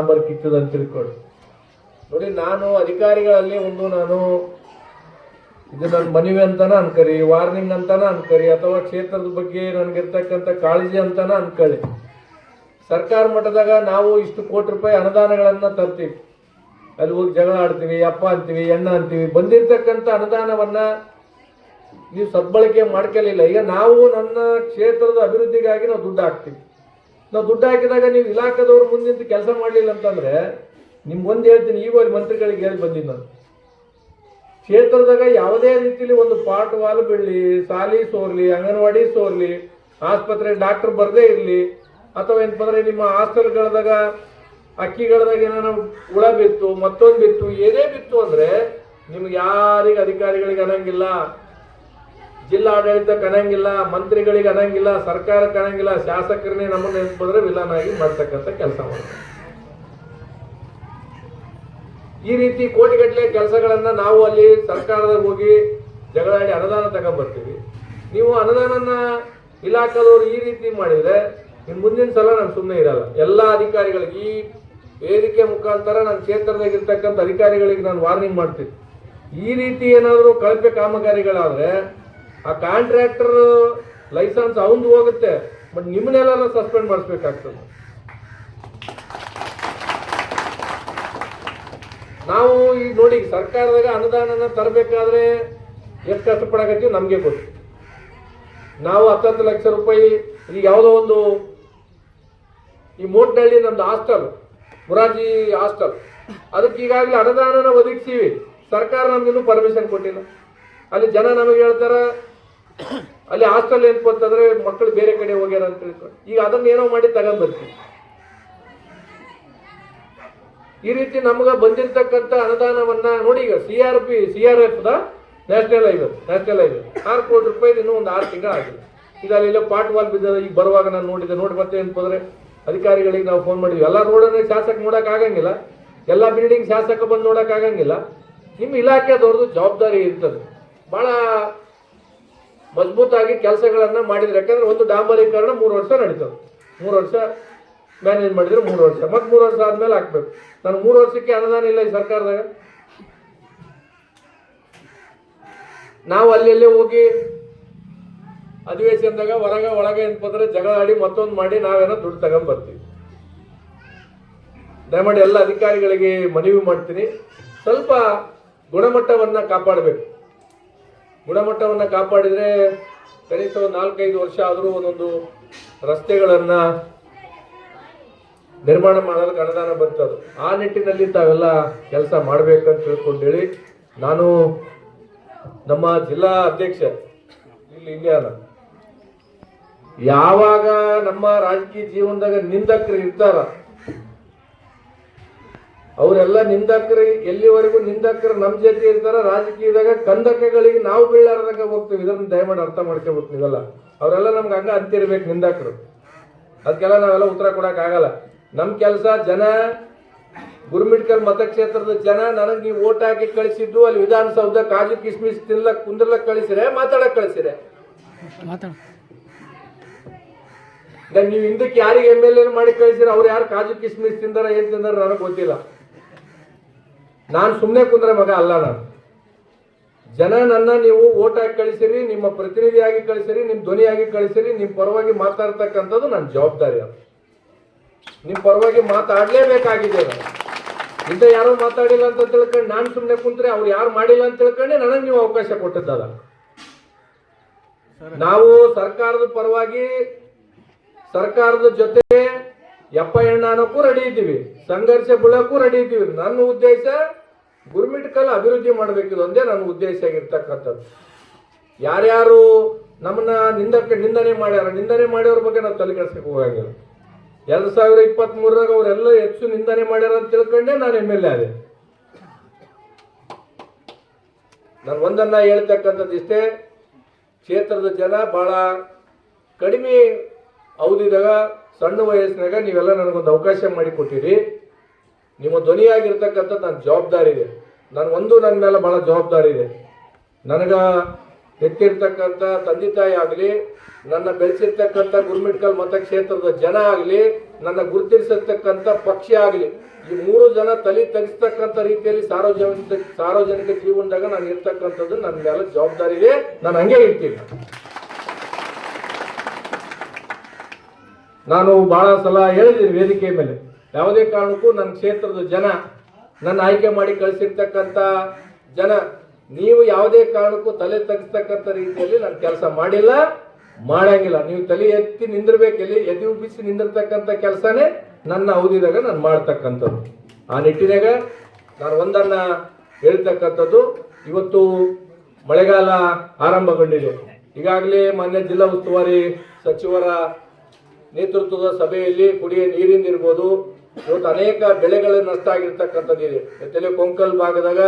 Number ಕಿತ್ತದ ಅಂತ ತಿಳ್ಕೊಳ್ಳಿ. ನೋಡಿ, ನಾನು ಅಧಿಕಾರಿಗಳಲ್ಲಿ ಒಂದು ನಾನು ಇದು ನನ್ನ ಮನವಿ ಅಂತಾನ ಅನ್ಕರಿ ವಾರ್ನಿಂಗ್ ಅಂತಾನ ಅನ್ಕರಿ, ಅಥವಾ ಕ್ಷೇತ್ರದ ಬಗ್ಗೆ ನನಗಿರ್ತಕ್ಕಂಥ ಕಾಳಜಿ ಅಂತಾನ ಅನ್ಕೊಳ್ಳಿ ಸರ್ಕಾರ ಮಟ್ಟದಾಗ ನಾವು ಇಷ್ಟು ಕೋಟಿ ರೂಪಾಯಿ ಅನುದಾನಗಳನ್ನು ತರ್ತೀವಿ. ಅಲ್ಲಿ ಹೋಗಿ ಜಗಳ ಆಡ್ತೀವಿ ಅಪ್ಪ ಅಂತೀವಿ, ಎಣ್ಣ ಅಂತೀವಿ, ಬಂದಿರ್ತಕ್ಕಂಥ ಅನುದಾನವನ್ನ ನೀವು ಸದ್ಬಳಕೆ ಮಾಡ್ಕೊಳ್ಳಿಲ್ಲ ಈಗ ನಾವು ನನ್ನ ಕ್ಷೇತ್ರದ ಅಭಿವೃದ್ಧಿಗಾಗಿ ನಾವು ದುಡ್ಡು ಹಾಕ್ತೀವಿ. ನಾವು ದುಡ್ಡು ಹಾಕಿದಾಗ ನೀವು ಇಲಾಖೆದವ್ರು ಮುಂದಿಂತ ಕೆಲಸ ಮಾಡಲಿಲ್ಲ ಅಂತಂದ್ರೆ ನಿಮ್ಗೆ ಒಂದು ಹೇಳ್ತೀನಿ, ಈಗ ಮಂತ್ರಿಗಳಿಗೆ ಹೇಳಿ ಬಂದಿದ್ದು ನಾನು. ಕ್ಷೇತ್ರದಾಗ ಯಾವುದೇ ರೀತಿಲಿ ಒಂದು ಪಾಟ್ ವಾಲ್ ಬೀಳಲಿ, ಸಾಲಿ ಸೋರ್ಲಿ, ಅಂಗನವಾಡಿ ಸೋರ್ಲಿ, ಆಸ್ಪತ್ರೆ ಡಾಕ್ಟರ್ ಬರದೇ ಇರಲಿ, ಅಥವಾ ಏನಪ್ಪ ಅಂದರೆ ನಿಮ್ಮ ಹಾಸ್ಟೆಲ್ಗಳದಾಗ ಅಕ್ಕಿಗಳದಾಗ ಏನಾರ ಹುಳ ಬಿತ್ತು, ಮತ್ತೊಂದು ಬಿತ್ತು, ಏನೇ ಬಿತ್ತು ಅಂದ್ರೆ ನಿಮ್ಗೆ ಯಾರಿಗೆ ಅಧಿಕಾರಿಗಳಿಗೆ ಅನ್ನಂಗಿಲ್ಲ. ಜಿಲ್ಲಾ ಕನಂಗಿಲ್ಲ ಮಂತ್ರಿಗಳಿಗೆ ಅನ್ನಂಗಿಲ್ಲ, ಸರ್ಕಾರಕ್ಕೆ ಅನ್ನಂಗಿಲ್ಲ, ಶಾಸಕರನ್ನೇ ನಮ್ಮನ್ನು ನೆನಪಿದ್ರೆ ವಿಲನ್ ಆಗಿ ಮಾಡ್ತಕ್ಕಂಥ ಕೆಲಸ ಮಾಡ್ತಾರೆ. ಈ ರೀತಿ ಕೋಟಿಗಟ್ಟಲೆ ಕೆಲಸಗಳನ್ನ ನಾವು ಅಲ್ಲಿ ಸರ್ಕಾರದ ಹೋಗಿ ಜಗಳಾಡಿ ಅನುದಾನ ತಗೊಂಡ್ಬರ್ತೀವಿ ನೀವು ಅನುದಾನನ ಇಲಾಖೆದವರು ಈ ರೀತಿ ಮಾಡಿದ್ರೆ ಇನ್ನು ಮುಂದಿನ ಸಲ ನಾನು ಸುಮ್ಮನೆ ಇರಲ್ಲ. ಎಲ್ಲ ಅಧಿಕಾರಿಗಳಿಗೆ, ಈ ವೇದಿಕೆ ಮುಖಾಂತರ ನನ್ನ ಕ್ಷೇತ್ರದಾಗ ಇರ್ತಕ್ಕಂಥ ಅಧಿಕಾರಿಗಳಿಗೆ ನಾನು ವಾರ್ನಿಂಗ್ ಮಾಡ್ತೀನಿ. ಈ ರೀತಿ ಏನಾದರೂ ಕಳಪೆ ಕಾಮಗಾರಿಗಳಾದ್ರೆ ಆ ಕಾಂಟ್ರಾಕ್ಟರ್ ಲೈಸೆನ್ಸ್ ಅವಂದು ಹೋಗುತ್ತೆ ಬಟ್ ನಿಮ್ಮನ್ನೆಲ್ಲ ಸಸ್ಪೆಂಡ್ ಮಾಡಿಸ್ಬೇಕಾಗ್ತದೆ. ನಾವು ಈಗ ನೋಡಿ, ಸರ್ಕಾರದಾಗ ಅನುದಾನನ ತರಬೇಕಾದ್ರೆ ಎಷ್ಟು ಕಷ್ಟಪಡಕತ್ತೀವಿ ನಮಗೆ ಗೊತ್ತು. ನಾವು ಹತ್ತತ್ತು ಲಕ್ಷ ರೂಪಾಯಿ, ಈಗ ಯಾವುದೋ ಒಂದು ಈ ಮೋಟ್ನಳ್ಳಿ ನಮ್ದು ಹಾಸ್ಟೆಲ್ ಮುರಾಜಿ ಹಾಸ್ಟೆಲ್ ಅದಕ್ಕೆ ಈಗಾಗಲೇ ಅನುದಾನನ ಒದಗಿಸಿವಿ ಸರ್ಕಾರ ನಮ್ಗಿನ್ನೂ ಪರ್ಮಿಷನ್ ಕೊಟ್ಟಿಲ್ಲ. ಅಲ್ಲಿ ಜನ ನಮಗೆ ಹೇಳ್ತಾರ ಅಲ್ಲಿ ಹಾಸ್ಟೆಲ್ ಏನಪ್ಪ ಅಂತಂದ್ರೆ ಮಕ್ಕಳು ಬೇರೆ ಕಡೆ ಹೋಗ್ಯಾರ ಅಂತ ತಿಳ್ಕೊಂಡು. ಈಗ ಅದನ್ನ ಏನೋ ಮಾಡಿ ತಗೊಂಡ್ಬರ್ತೀವಿ ಈ ರೀತಿ ನಮ್ಗ ಬಂದಿರತಕ್ಕಂತ ಅನುದಾನವನ್ನ ನೋಡಿ ಈಗ C R P C R F the national highway national highway ಆರು ಕೋಟಿ ರೂಪಾಯಿ ಇನ್ನೂ ಒಂದು ಆರು ತಿಂಗಳು ಆಗಿದೆ. ಈಗ ಅಲ್ಲೆಲ್ಲ ಪಾಟ್ ವಾಲ್ ಬಿದ್ದದ, ಈಗ ಬರುವಾಗ ನಾನು ನೋಡಿದೆ, ನೋಡಿ ಮತ್ತೆ ಏನಪ್ಪ ಅಂದ್ರೆ ಅಧಿಕಾರಿಗಳಿಗೆ ನಾವು ಫೋನ್ ಮಾಡಿದ್ವಿ. ಎಲ್ಲ ರೋಡನ್ನ ಶಾಸಕ ನೋಡಕ್ ಆಗಂಗಿಲ್ಲ. ಎಲ್ಲ ಬಿಲ್ಡಿಂಗ್ ಶಾಸಕ ಬಂದು ನೋಡಕ್ ಆಗಂಗಿಲ್ಲ. ನಿಮ್ಮ ಇಲಾಖೆದವ್ರದ್ದು ಜವಾಬ್ದಾರಿ ಇರ್ತದೆ. ಬಹಳ ಮಜಬೂತಾಗಿ ಕೆಲಸಗಳನ್ನ ಮಾಡಿದ್ರೆ. ಯಾಕಂದ್ರೆ ಒಂದು ಡಾಂಬರೀಕರಣ ಮೂರು ವರ್ಷ ನಡೀತದೆ. ಮೂರು ವರ್ಷ ಮ್ಯಾನೇಜ್ ಮಾಡಿದ್ರೆ ಮೂರು ವರ್ಷ. ಮತ್ತೆ ಮೂರು ವರ್ಷ ಆದ್ಮೇಲೆ ಹಾಕ್ಬೇಕು. ನಾನು ಮೂರು ವರ್ಷಕ್ಕೆ ಅನುದಾನ ಇಲ್ಲ ಈ ಸರ್ಕಾರದಾಗ. ನಾವು ಅಲ್ಲಿ ಎಲ್ಲೇ ಹೋಗಿ ಅಧಿವೇಶನದಾಗ ಹೊರಗ ಒಳಗೆ ಬಂದ್ರೆ ಜಗಳ ಆಡಿ ಮತ್ತೊಂದು ಮಾಡಿ ನಾವೇನೋ ದುಡ್ಡು ತಗೊಂಡ್ ಬರ್ತೀವಿ ದಯಮಾಡಿ ಎಲ್ಲ ಅಧಿಕಾರಿಗಳಿಗೆ ಮನವಿ ಮಾಡ್ತೀನಿ. ಸ್ವಲ್ಪ ಗುಣಮಟ್ಟವನ್ನು ಕಾಪಾಡಬೇಕು. ಗುಣಮಟ್ಟವನ್ನ ಕಾಪಾಡಿದರೆ ಕನಿಷ್ಠ ಒಂದು ನಾಲ್ಕೈದು ವರ್ಷ ಆದರೂ ಒಂದೊಂದು ರಸ್ತೆಗಳನ್ನು ನಿರ್ಮಾಣ ಮಾಡೋದಕ್ಕೆ ಅನುದಾನ ಬರ್ತದೆ ಆ ನಿಟ್ಟಿನಲ್ಲಿ ತಾವೆಲ್ಲ ಕೆಲಸ ಮಾಡಬೇಕಂತ ತಿಳ್ಕೊಂಡೇಳಿ ನಾನು ನಮ್ಮ ಜಿಲ್ಲಾ ಅಧ್ಯಕ್ಷ, ಇಲ್ಲಿ ಇಂಡಿಯಾನ, ಯಾವಾಗ ನಮ್ಮ ರಾಜಕೀಯ ಜೀವನದಾಗ ನಿಂದಕರು ಇರ್ತಾರ ಅವರೆಲ್ಲ ನಿಂದಕರು ಎಲ್ಲಿವರೆಗೂ ನಿಂದಕರು ನಮ್ಮ ಜೊತೆ ಇರ್ತಾರ ರಾಜಕೀಯದಾಗ ಕಂದಕಗಳಿಗೆ ನಾವು ಬೀಳಾರ್ದಾಗ ಹೋಗ್ತೀವಿ. ಇದನ್ನ ದಯಮಾಡಿ ಅರ್ಥ ಮಾಡ್ಕೋಬೇಕು ನೀವೆಲ್ಲ. ಅವರೆಲ್ಲ ನಮ್ಗೆ ಹಂಗ ಅಂತಿರ್ಬೇಕು ನಿಂದಕರು. ಅದಕ್ಕೆಲ್ಲ ನಾವೆಲ್ಲ ಉತ್ತರ ಕೊಡಕ್ ಆಗಲ್ಲ. ನಮ್ ಕೆಲಸ ಜನ ಗುರುಮಿಟ್ಕಲ್ ಮತಕ್ಷೇತ್ರದ ಜನ ನನಗೆ ನೀವು ಓಟ್ ಹಾಕಿ ಕಳಿಸಿದ್ದು ಅಲ್ಲಿ ವಿಧಾನಸೌಧ ಕಾಜು ಕಿಸ್ಮಿಸ್ ತಿನ್ಲಕ್ ಕುಂದ್ರಲ ಕಳಿಸಿರೆ ಮಾತಾಡಕ್ ಕಳಿಸಿರೆ. ನೀವು ಹಿಂದಕ್ಕೆ ಯಾರಿಗೆ ಎಂ ಎಲ್ ಎ ಮಾಡಿ ಕಳಿಸಿರ ಅವ್ರು ಯಾರು ಕಾಜು ಕಿಸ್ಮಿಸ್ ತಿಂದಾರ ಏನ್ ತಿಂದಾರ ನನಗೆ ಗೊತ್ತಿಲ್ಲ. ನಾನು ಸುಮ್ಮನೆ ಕುಂದ್ರೆ ಮಗ ಅಲ್ಲ ನಾನು. ಜನ ನನ್ನ ನೀವು ಓಟ್ ಹಾಕಿ ಕಳಿಸಿರಿ ನಿಮ್ಮ ಪ್ರತಿನಿಧಿಯಾಗಿ ಕಳಿಸಿರಿ ನಿಮ್ಮ ಧ್ವನಿಯಾಗಿ ಕಳಿಸಿರಿ ನಿಮ್ಮ ಪರವಾಗಿ ಮಾತಾಡ್ತಕ್ಕಂಥದ್ದು ನನ್ನ ಜವಾಬ್ದಾರಿ ಅದು. ನಿಮ್ಮ ಪರವಾಗಿ ಮಾತಾಡ್ಲೇಬೇಕಾಗಿದೆ ನಾನು. ಇಂಥ ಯಾರೋ ಮಾತಾಡಿಲ್ಲ ಅಂತ ತಿಳ್ಕೊಂಡು ನಾನು ಸುಮ್ಮನೆ ಕುಂತ್ರೆ ಅವ್ರು ಯಾರು ಮಾಡಿಲ್ಲ ಅಂತ ತಿಳ್ಕೊಂಡೆ ನನಗೆ ನೀವು ಅವಕಾಶ ಕೊಟ್ಟಿದ್ದಲ್ಲ. ನಾವು ಸರ್ಕಾರದ ಪರವಾಗಿ ಸರ್ಕಾರದ ಜೊತೆ ಎಪ್ಪ ಎಣ್ಣ ಅನ್ನೋಕ್ಕೂ ರೆಡಿ ಇದ್ದೀವಿ ಸಂಘರ್ಷ ಬೀಳಕ್ಕೂ ರೆಡಿ ಇದ್ದೀವಿ. ನನ್ನ ಉದ್ದೇಶ ಗುರುಮಿಟ್ಕಲ್ ಅಭಿವೃದ್ಧಿ ಮಾಡಬೇಕು ಒಂದೇ ನನ್ನ ಉದ್ದೇಶ ಆಗಿರ್ತಕ್ಕಂಥದ್ದು. ಯಾರ್ಯಾರು ನಮ್ಮನ್ನ ನಿಂದಕ್ಕೆ ನಿಂದನೆ ಮಾಡ್ಯಾರ, ನಿಂದನೆ ಮಾಡ್ಯವ್ರ ಬಗ್ಗೆ ನಾವು ತಲೆ ಕೆಡ್ಸಕ್ಕೆ ಹೋಗಂಗಿಲ್ಲ. ಎರಡು ಸಾವಿರ ಇಪ್ಪತ್ತ್ ಮೂರರಾಗ ಅವರೆಲ್ಲ ಹೆಚ್ಚು ನಿಂದನೆ ಮಾಡ್ಯಾರ ಅಂತ ತಿಳ್ಕೊಂಡೆ ನಾನು ಎಂ ಎಲ್ ಎ ಆದೆ. ನಾನು ಒಂದನ್ನ ಹೇಳ್ತಕ್ಕಂಥದ್ದು ಇಷ್ಟೇ, ಕ್ಷೇತ್ರದ ಜನ ಬಹಳ ಕಡಿಮೆ ಅವಧಿದಾಗ ಸಣ್ಣ ವಯಸ್ಸಿನಾಗ ನೀವೆಲ್ಲ ನನಗೊಂದು ಅವಕಾಶ ಮಾಡಿಕೊಟ್ಟಿರಿ. ನಿಮ್ಮ ಧ್ವನಿಯಾಗಿರ್ತಕ್ಕಂಥ ನನ್ನ ಜವಾಬ್ದಾರಿ ಇದೆ. ನಾನು ಒಂದು ನನ್ನ ಮೇಲೆ ಬಹಳ ಜವಾಬ್ದಾರಿ ಇದೆ. ನನಗ ಹೆತ್ತಿರ್ತಕ್ಕಂಥ ತಂದೆ ತಾಯಿ ಆಗಲಿ, ನನ್ನ ಬೆಳೆಸಿರ್ತಕ್ಕಂಥ ಗುರುಮಿಟ್ಕಲ್ ಮತಕ್ಷೇತ್ರದ ಜನ ಆಗಲಿ, ನನ್ನ ಗುರುತಿಸಿರ್ತಕ್ಕಂಥ ಪಕ್ಷ ಆಗಲಿ, ಈ ಮೂರು ಜನ ತಲೆ ತೆಗಿಸ್ತಕ್ಕಂಥ ರೀತಿಯಲ್ಲಿ ಸಾರ್ವಜನಿಕ ಸಾರ್ವಜನಿಕ ಜೀವನದಾಗ ನಾನು ಇರ್ತಕ್ಕಂಥದ್ದು ನನ್ನ ಮೇಲೆ ಜವಾಬ್ದಾರಿ ಇದೆ. ನಾನು ಹಂಗೆ ಇರ್ತೀನಿ ನಾನು ಬಹಳ ಸಲ ಹೇಳಿದ್ದೀನಿ ವೇದಿಕೆ ಮೇಲೆ. ಯಾವುದೇ ಕಾರಣಕ್ಕೂ ನನ್ನ ಕ್ಷೇತ್ರದ ಜನ ನನ್ನ ಆಯ್ಕೆ ಮಾಡಿ ಕಳಿಸಿರ್ತಕ್ಕಂಥ ಜನ, ನೀವು ಯಾವುದೇ ಕಾರಣಕ್ಕೂ ತಲೆ ತಗ್ಸ್ತಕ್ಕಂಥ ರೀತಿಯಲ್ಲಿ ನಾನು ಕೆಲಸ ಮಾಡಿಲ್ಲ, ಮಾಡಂಗಿಲ್ಲ. ನೀವು ತಲೆ ಎತ್ತಿ ನಿಂದಿರ್ಬೇಕು, ಎಲ್ಲಿ ಎದೆ ಉಬ್ಬಿಸಿ ನಿಂದಿರ್ತಕ್ಕಂಥ ಕೆಲಸನೇ ನನ್ನ ಅವಧಿದಾಗ ನಾನು ಮಾಡ್ತಕ್ಕಂಥದ್ದು. ಆ ನಿಟ್ಟಿನಾಗ ನಾನು ಒಂದನ್ನು ಹೇಳ್ತಕ್ಕಂಥದ್ದು, ಇವತ್ತು ಮಳೆಗಾಲ ಆರಂಭಗೊಂಡಿದೆ. ಈಗಾಗಲೇ ಮಾನ್ಯ ಜಿಲ್ಲಾ ಉಸ್ತುವಾರಿ ಸಚಿವರ ನೇತೃತ್ವದ ಸಭೆಯಲ್ಲಿ ಕುಡಿಯ ನೀರಿಂದ ಇರ್ಬೋದು ಇವತ್ತು ಅನೇಕ ಬೆಳೆಗಳು ನಷ್ಟ ಆಗಿರ್ತಕ್ಕಂಥದ್ದಿದೆ. ಇದೆ ಕೊಂಕಲ್ ಭಾಗದಾಗ